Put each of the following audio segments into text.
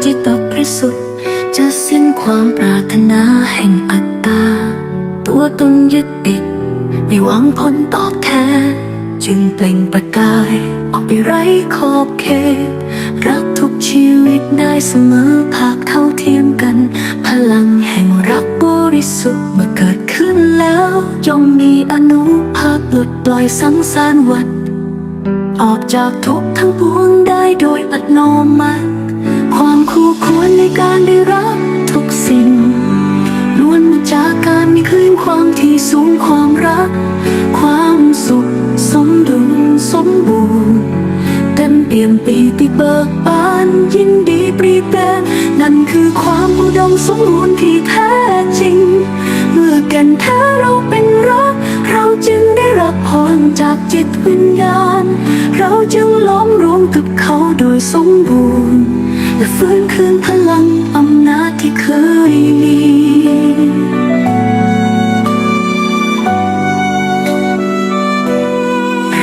ไรเงื่อนไขจากจิตบริสุทธิ์จะสิ้นความปรารถนาแห่งอัตตา ตัวตนยึดติดไม่หวังผลตอบแทนจึงเปล่งประกายออกไปไร้ขอบเขตรักทุกชีวิตได้เสมอภาคเท่าเทียมกัน พลังแห่งรักบริสุทธิ์เมื่อเกิดขึ้นแล้วจงมีอนุภาพหลุดปล่อยสังสารวัฏออกจากทุกทั้งปวงได้โดยอัตโนมัติ ความคู่ควรในการได้รับทุกสิ่งล้วนมาจากการมีคลื่นความที่สูงความรัก ความสุขสมดุลสมบูรณ์เต็มเปี่ยมปีติเบิกบานยินดีปรีแปรนั่นคือความอุดมสมบูรณ์ที่แท้จริง เมื่อกันแท้เราเป็นรัก เราจึงได้รับพรจากจิตวิญญาณ เราจึงล้อมรวมกับเขาโดยสมบูรณ์ และฟื้นคืนพลังอำนาจที่เคยมี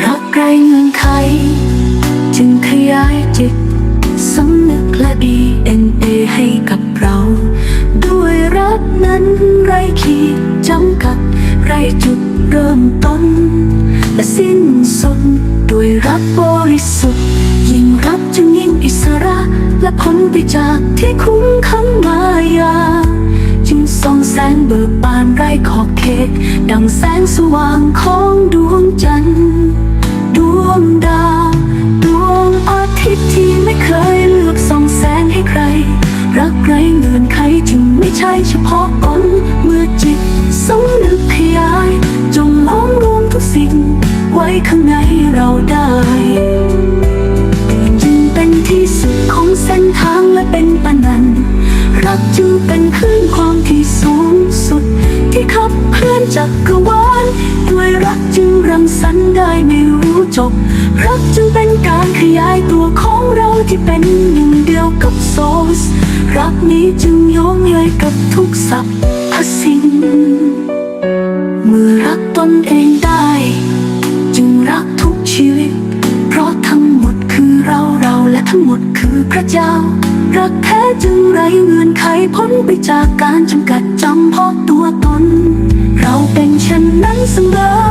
รักไรเงื่อนไขจึงขยายจิตสำนึกและ DNA ให้กับเรา ด้วยรักนั้นไรขีดจำกัด ไรจุดเริ่มต้น และสิ้นสุดด้วยรักบริสุทธิ์ อิสระ และพ้นไปจากที่คุ้มขังมายา จึงส่องแสงเบิกบานไร้ขอบเขตดังแสงสว่างของดวงจันทร์ดวงดาวดวงอาทิตย์ที่ไม่เคยเลือกส่องแสงให้ใคร รักไรเงื่อนไขจึงไม่ใช่เฉพาะตนเมื่อจิตสำนึกขยาย จงล้อมรวมทุกสิ่ง ไว้ข้างในเราได้ กจึงเป็นคลื่นความที่สูงสุด ที่ขับเคลื่อนจักรวาลด้วยรักจึงรังสรรค์ได้ไม่รู้จบ รักจึงเป็นการขยายตัวของเราที่เป็นหนึ่งเดียวกับโซสรักนี้จึงโยงใยกับทุกสรรพสิ่งเมื่อรักตนเองได้ จึงรักทุกชีวิต เพราะทั้งหมดคือเราเราและทั้งหมดคือพระเจ้า รักแท้จึงไรเงื่อนไขพ้นไปจากการจำกัดจำเพาะตัวตน เราเป็นเช่นนั้นเสมอ